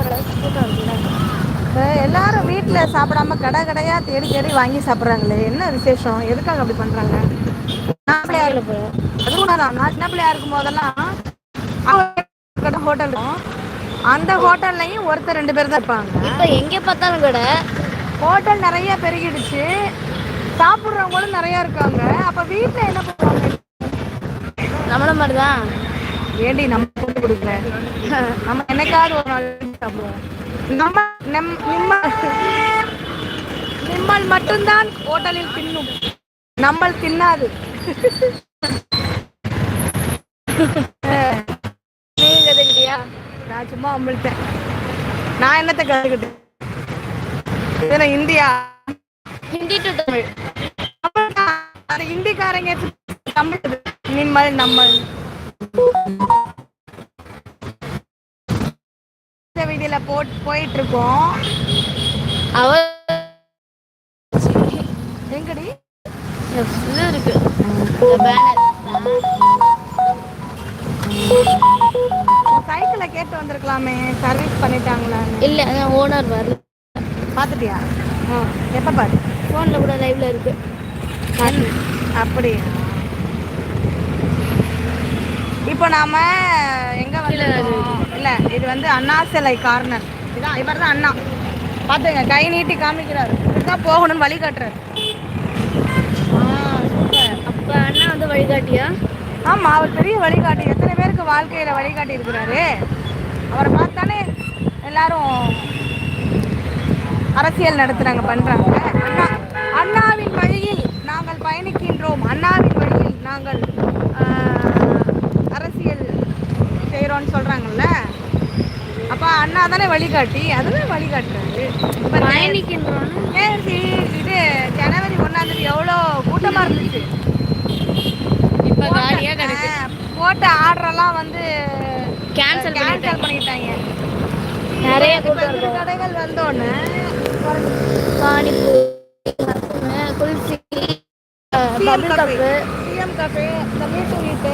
ஓரளவுக்கு கூட்டம் இருக்குல்ல இப்ப எல்லாரும் வீட்ல சாப்பிடாம கட கடையா தேடி தேடி வாங்கி சாப்பிடுறாங்களே. என்ன விசேஷம்? எதுக்காக அப்டி பண்றாங்க? நா பிள்ளயா தெரியல இரு போல அது உண்ம தான். நா சின்ன பிள்ளையா இருக்கும் போதெல்லாம் ஹோட்டல் அந்த ஹோட்டல்லயும் ஒருத்தர் ரெண்டு பேர் தான் இருப்பாங்க. இப்ப எங்க பார்த்தாலும் கடை ஹோட்டல் நெறைய பெருகிடுச்சு. சாப்பிடுறவங்களும் நெறைய இருக்காங்க. அப்ப வீட்ல என்ன பண்ணுவாங்க? நம்மள மாதிரிதான். ஏண்டி நம்ம போட்டு கொடுக்கல. நம்ம என்னைக்காவது ஒரு நாள் சாப்பிடுவோம். நம்ம நம் நிம்மல் நிம்மல் மட்டும்தான் ஹோட்டலில் தின்னும். நம்மள் தின்னாது. நீங்க கத்துக்கிட்டியா நான் சும்மா அமிழ்த்தேன். நான் என்னத்தை கற்றுக்கிட்டேன் இதுல இந்தியா. ஹிந்தி டு தமிழ். அது ஹிந்திக்காரங்க தமிழ். நிம்மல் நம்மள். வீடியோல போட் போயிட்டு இருக்கோம் அவ எங்கடி இது இருக்கு. பேனர் சைக்கிளை கேட்டு வந்திருக்கலாமே. சர்வீஸ் பண்ணிட்டாங்களான்னு. இல்ல ஓனர் வரல. பார்த்துட்டியா எப்போ பாரு? போன்ல கூட லைவ்ல இருக்கு. அப்படி இப்போ நாம எங்க வந்திருக்கோம்? இல்ல இது வந்து அண்ணா சிலை கார்னர். இதான் இவர் தான் அண்ணா. பார்த்துங்க கை நீட்டி காமிக்கிறாரு. இதுதான் போகணும்னு வழி காட்டுறாரு. ஆ, super. அப்ப அண்ணா வந்து வழிகாட்டியா ஆமா அவர் பெரிய வழிகாட்டி எத்தனை பேருக்கு வாழ்க்கையில வழிகாட்டி இருக்கிறாரு? அவரை பார்த்தாலே எல்லாரும் அரசியல் நடத்துறாங்க பண்றாங்க. அண்ணா அண்ணாவின் வழியில் நாங்கள் பயணிக்கின்றோம். அண்ணாவின் வழியில் நாங்கள் அரசியல் செய்கிறோம்னு சொல்றாங்கல்ல? அப்ப அண்ணா தானே வழிகாட்டி அதுதான் வழிகாட்டுறாரு. இப்ப நே- பயணிக்கின்றோன்னு நேத்து இது ஜனவரி ஒன்னாம் தேதி எவ்வளோ கூட்டமா இருந்துச்சு? இப்ப காலியா கிடக்கு. போட்ட ஆர்டரெல்லாம் வந்து Cancel கேன்சல் பண்ணிட்டாங்க. நிறைய கடைகள் வந்தோடனே பானிபூரி குல்ஃபி சிஎம் கஃபே இந்த மீட்டு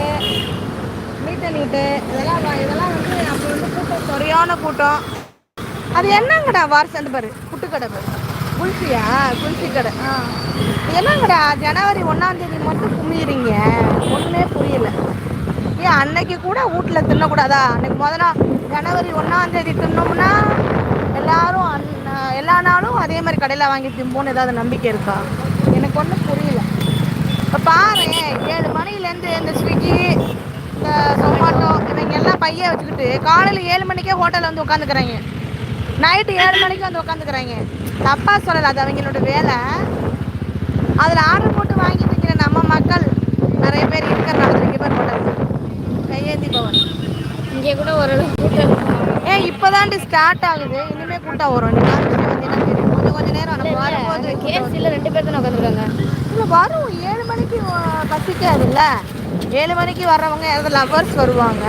நீட்டு இதெல்லாம் இதெல்லாம் வந்து அப்போ வந்து கூட்டம் சரியான கூட்டம். அது என்னங்கடா வாரசந்து பாரு புட்டு பாரு. குல்ஃபியா? குல்ஃபி கடை. ஆ. என்னங்கடா ஜனவரி ஒன்றாம் தேதி மட்டும் குமிடுறீங்க ஒன்றுமே புரியல. ஏன் அன்னைக்கு கூட வீட்டில் தின்னக்கூடாதா? அன்னைக்கு முதல்ல ஜனவரி ஒன்றாம் தேதி தின்னோம்னா எல்லாரும் அன் எல்லா நாளும் அதே மாதிரி கடையில் வாங்கி திம்போன்னு ஏதாவது நம்பிக்கை இருக்கா? எனக்கு ஒன்றும் புரியல. இப்போ பாரு ஏழு மணிலேருந்து இந்த ஸ்விக்கி இந்த சொமாட்டோ இவங்க எல்லாம் பைய வச்சுக்கிட்டு காலையில் ஏழு மணிக்கே ஹோட்டலில் வந்து உட்காந்துக்கிறாங்க. நைட்டு ஏழு மணிக்கு வந்து உட்காந்துக்கிறாங்க. தப்பா சொல்லலை அது அவங்களோட வேலை. அதில் ஆர்டர் போட்டு வாங்கி திங்கிற நம்ம மக்கள் நிறைய பேர் இருக்கிறனால இங்கே பேர் ஹோட்டல் கையேந்தி பவன் இங்கே கூட ஓரளவு கூட்டம். ஏன் இப்போதாண்டி ஸ்டார்ட் ஆகுது. இனிமே கூட்டம் வரும். நீ காமிச்சிட்டு வந்தீங்கன்னா தெரியும் கொஞ்சம் கொஞ்சம் நேரம் நம்ம வரும்போது. கேஎஃப்சியில் ரெண்டு பேர் தானே உட்காந்துருக்காங்க இல்ல வரும். ஏழு மணிக்கு பசிக்காதுல்ல. ஏழு மணிக்கு வர்றவங்க ஏதாவது லவர்ஸ் வருவாங்க.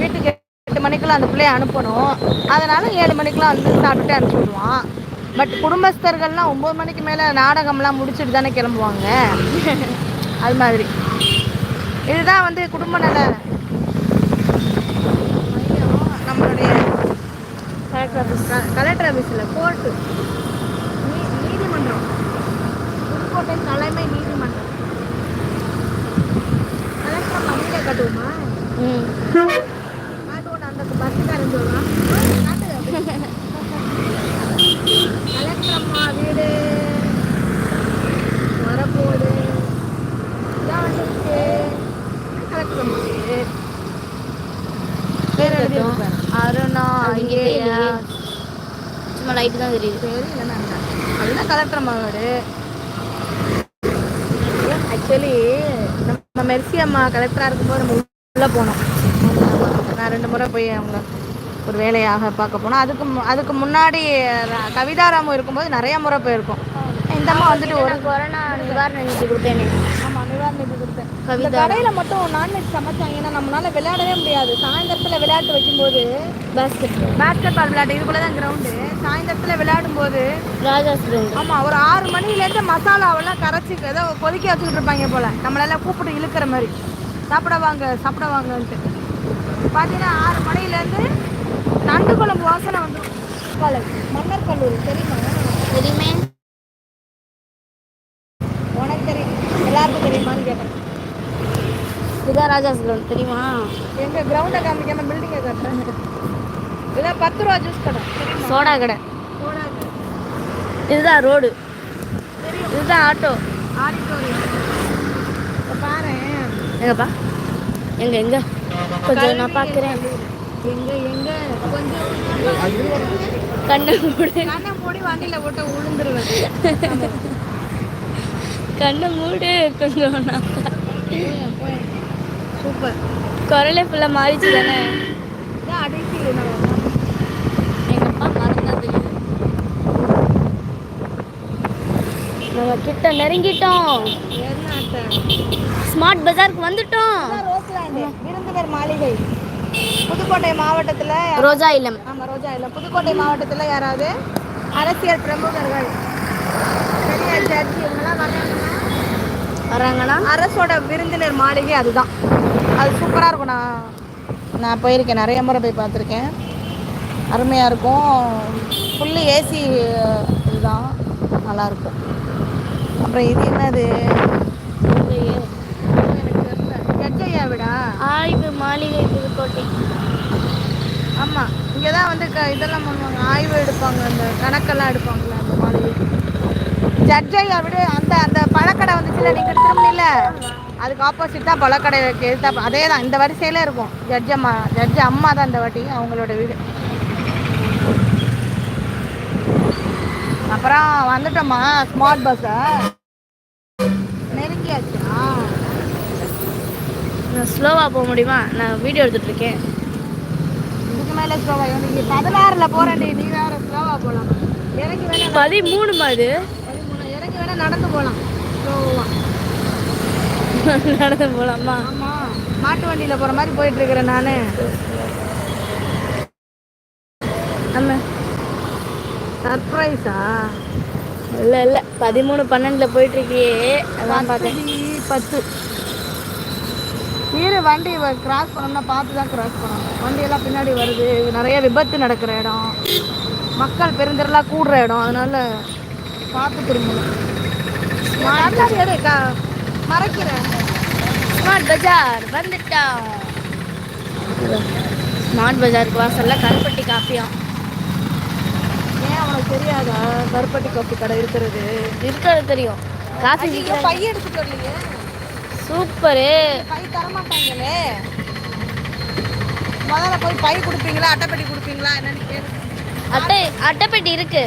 வீட்டுக்கு எட்டு மணிக்கெல்லாம் அந்த பிள்ளைய அனுப்பணும். அதனால ஏழு மணிக்கெல்லாம் வந்து சாப்பிட்டுட்டு அனுப்பிச்சி விடுவான். பட் குடும்பஸ்தர்கள்லாம் ஒம்பது மணிக்கு மேலே நாடகம்லாம் முடிச்சுட்டு தானே கிளம்புவாங்க. அது மாதிரி. இதுதான் வந்து குடும்ப நல மையம். நம்மளுடைய கலெக்டர் ஆஃபீஸ் கலெக்டர் ஆஃபீஸில் கோர்ட்டு நீதிமன்றம். புதுக்கோட்டை தலைமை நீதி கலெக்டர் மணியில கட்டுவோமா ம் காட்டுவோம் அந்த பஸ்ஸுக்காரன் சொல்லுவான் காட்டு கலெக்டர் அம்மா வீடு வரப்போகுது இதான் வந்துருச்சு கலெக்டர் அம்மா வீடு பேர் எழுதியிருப்பாரு அருணா அவங்க ஐஏஎஸ் இல்லையா? சும்மா லைட் தான் தெரியுது தெரியல அதுதான் கலெக்டர் அம்மா வீடு ஆக்சுவலி நம்ம மெர்சி அம்மா கலெக்டராக இருக்கும்போது நம்ம உள்ளே போனோம் நான் ரெண்டு முறை போய் அவங்க ஒரு வேலையாக பார்க்க போனோம் அதுக்கு அதுக்கு முன்னாடி கவிதாராமம் இருக்கும்போது நிறைய முறை போயிருக்கோம். இந்த அம்மா வந்துட்டு ஒரு கொரோனா நிவாரண நிதி கொடுத்தேனே. ஆமாம் நிவாரண நிதி கொடுத்தேன். கவிதா கடையில் மட்டும் நான்வெஜ் சமைச்சாங்கன்னா நம்மளால விளையாடவே முடியாது. சாயந்தரத்தில் விளையாட்டு வைக்கும்போது பாஸ்கெட் பேஸ்கெட் பால் விளையாட்டு இதுக்குள்ளே தான் கிரவுண்டு சாயந்தரத்தில் விளையாடும் போது ராஜா ஸ்டூடெண்ட் ஆமா ஒரு ஆறு மணிலேருந்து மசாலாவெல்லாம் கரைச்சி ஏதோ கொதிக்க வச்சுக்கிட்டு இருப்பாங்க போல. நம்மளெல்லாம் கூப்பிட்டு இழுக்கிற மாதிரி. சாப்பிட வாங்க சாப்பிட வாங்கன்ட்டு. பார்த்தீங்கன்னா ஆறு மணிலேருந்து நண்டு குழம்பு வாசனை வந்துடும் மன்னர் கல்லூரி தெரியுமா? தெரியுமே. உனக்கு தெரியும். எல்லாருக்கும் தெரியுமான்னு கேட்டேன். இதான் ராஜாஸ் கிரவுண்ட் தெரியுமா? எங்க கிரவுண்டை காமிக்காம பில்டிங்கை காட்டுறேன். இதான் பத்து ரூபா ஜூஸ் கடை சோடா கடை. சோடா கடை. இதுதான் ரோடு இதுதான் ஆட்டோ ஆடிட்டோரியம். பாரு. எங்கப்பா? எங்க எங்க? கொஞ்சம் நான் பார்க்குறேன் எங்க எங்க கொஞ்சம் கண்ணை மூடு. கண்ணை மூடி வண்டியில போட்டு விழுந்துருவேன் கண்ணை மூடு கொஞ்சம் நான் சூப்பர் குரலே ஃபுல்லாக மாறிச்சு தானே? மறந்தா தெரியுது. நம்ம கிட்ட நெருங்கிட்டோம். ஸ்மார்ட் பஜாருக்கு வந்துட்டோம். விருந்தினர் மாளிகை. புதுக்கோட்டை மாவட்டத்தில் ரோஜா இல்லம். ஆமாம் ரோஜா இல்லை புதுக்கோட்டை மாவட்டத்தில் யாராவது அரசியல் பிரமுகர்கள்? பெரிய ஜட்ஜி இவங்கெல்லாம் வர்றாங்கன்னா வராங்கன்னா அரசோட விருந்தினர் மாளிகை அதுதான். அது சூப்பராக இருக்கும் நான் நான் போயிருக்கேன் நிறைய முறை போய் பார்த்துருக்கேன். அருமையாக இருக்கும். ஃபுல்லு ஏசி இதுதான். நல்லாயிருக்கும் அப்புறம் இது என்னது? விடா ஆய்வு மாளிகை புதுக்கோட்டை. ஆமாம் இங்கே தான் வந்து க இதெல்லாம் பண்ணுவாங்க. ஆய்வு எடுப்பாங்க அந்த கணக்கெல்லாம் எடுப்பாங்கல்ல அந்த மாளிகை. ஜட்ஜையா விட அந்த அந்த பழக்கடை வந்துச்சுல நீங்கள் திரும்பினில்ல? அதுக்கு ஆப்போசிட் தான் பழக்கடை எடுத்தா அதே தான் இந்த வரிசையில இருக்கும். ஜட்ஜ் அம்மா ஜட்ஜ் அம்மா தான் இந்த வாட்டி அவங்களோட வீடு. அப்புறம் வந்துட்டோமா ஸ்மார்ட் பஸ்ஸை நெருங்கியாச்சா. நான் ஸ்லோவாக போக முடியுமா? நான் வீடியோ எடுத்துட்டு இருக்கேன் இதுக்கு மேலே ஸ்லோவா நீ பதினாறில் போகிறேன் நீ வேற ஸ்லோவா போகலாம் இறங்கி வேணா பதிமூணு மாது பதிமூணு. இறங்கி வேணா நடந்து போகலாம் ஸ்லோவா நடந்து போகலாமா ஆமாம் மாட்டு வண்டியில் போகிற மாதிரி போயிட்டு இருக்கிறேன் நான். நம்ம சர்ப்ரைஸா இல்லை இல்லை. பதிமூணு பன்னெண்டில் போயிட்டுருக்கியே. அதான் பார்த்தேன். பத்து. நீர் வண்டி கிராஸ் பண்ணோம்னா பார்த்து தான் கிராஸ் பண்ணணும். வண்டியெல்லாம் பின்னாடி வருது. நிறைய விபத்து நடக்கிற இடம். மக்கள் பெருந்திரளாக கூடுற இடம். அதனால பார்த்து திரும்பணும். மறைக்கிறேன். ஸ்மார்ட் பஜார் வந்துட்டோம். ஸ்மார்ட் பஜாருக்கு வாசல்ல கருப்பட்டி காப்பியம் ஏன் உனக்கு தெரியாதா? கருப்பட்டி காப்பி கடை இருக்கிறது. இருக்கிறது தெரியும். காஃபி ஐயோ, பை எடுத்துட்டு வரலையே. சூப்பரு. பை தரமாட்டாங்களே. முதல்ல போய் பை கொடுப்பீங்களா? அட்டைப்பெட்டி கொடுப்பீங்களா? என்னன்னு கேளு. அட்டை அட்டைப்பெட்டி இருக்கு.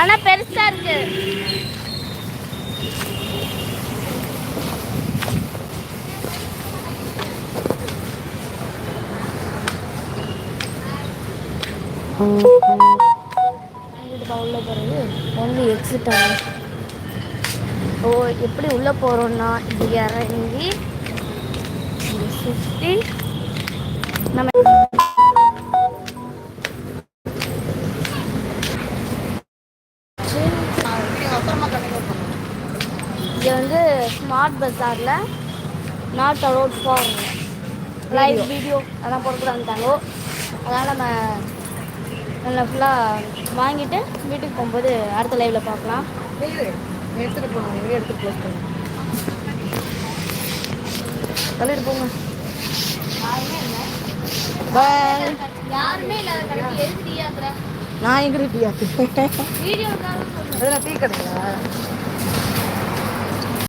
ஆனா பெருசா இருக்கு. உள்ள போறது ஒன்லி எக்ஸிட் ஆகும் ஓ எப்படி உள்ள போறோம்னா இது இறங்கி சுத்தி நம்ம இது வந்து smart பஸாரில் not allowed for live video அதெல்லாம் போடக்கூடாதுட்டாங்க அதனால் நம்ம நல்லா ஃபுல்லாக வாங்கிட்டு வீட்டுக்கு போகும்போது அடுத்த லைவில் பார்க்கலாம். எடுத்துட்டு போகணும் எங்கே எடுத்து க்ளோஸ் பண்ணு தள்ளிட்டு போங்க. பாய் நான் எங்கே டீ ஆக்கு வீடியோ அதில் டீ கிடையா?